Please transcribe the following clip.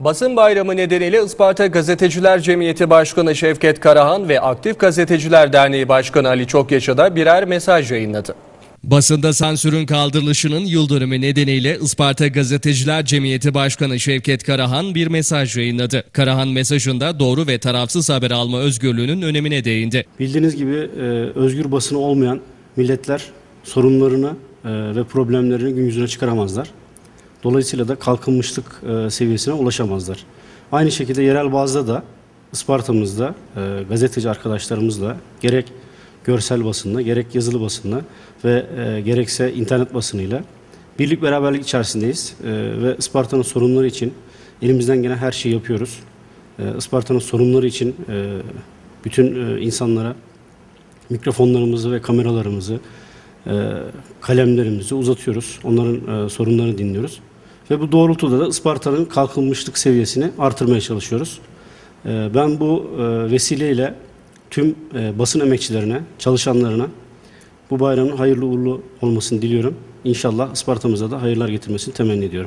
Basın bayramı nedeniyle Isparta Gazeteciler Cemiyeti Başkanı Şevket Karahan ve Aktif Gazeteciler Derneği Başkanı Ali Çokyaş'a da birer mesaj yayınladı. Basında sansürün kaldırılışının yıl dönümü nedeniyle Isparta Gazeteciler Cemiyeti Başkanı Şevket Karahan bir mesaj yayınladı. Karahan mesajında doğru ve tarafsız haber alma özgürlüğünün önemine değindi. Bildiğiniz gibi e, özgür basını olmayan milletler sorunlarını e, ve problemlerini gün yüzüne çıkaramazlar. Dolayısıyla da kalkınmışlık e, seviyesine ulaşamazlar. Aynı şekilde yerel bazda da Isparta'mızda e, gazeteci arkadaşlarımızla gerek görsel basında gerek yazılı basında ve e, gerekse internet basınıyla birlik beraberlik içerisindeyiz. E, ve Isparta'nın sorunları için elimizden gelen her şeyi yapıyoruz. E, Isparta'nın sorunları için e, bütün e, insanlara mikrofonlarımızı ve kameralarımızı, e, kalemlerimizi uzatıyoruz. Onların e, sorunlarını dinliyoruz. Ve bu doğrultuda da Isparta'nın kalkınmışlık seviyesini artırmaya çalışıyoruz. E, Ben bu e, vesileyle tüm e, basın emekçilerine, çalışanlarına bu bayramın hayırlı uğurlu olmasını diliyorum. İnşallah Isparta'mıza da hayırlar getirmesini temenni ediyorum.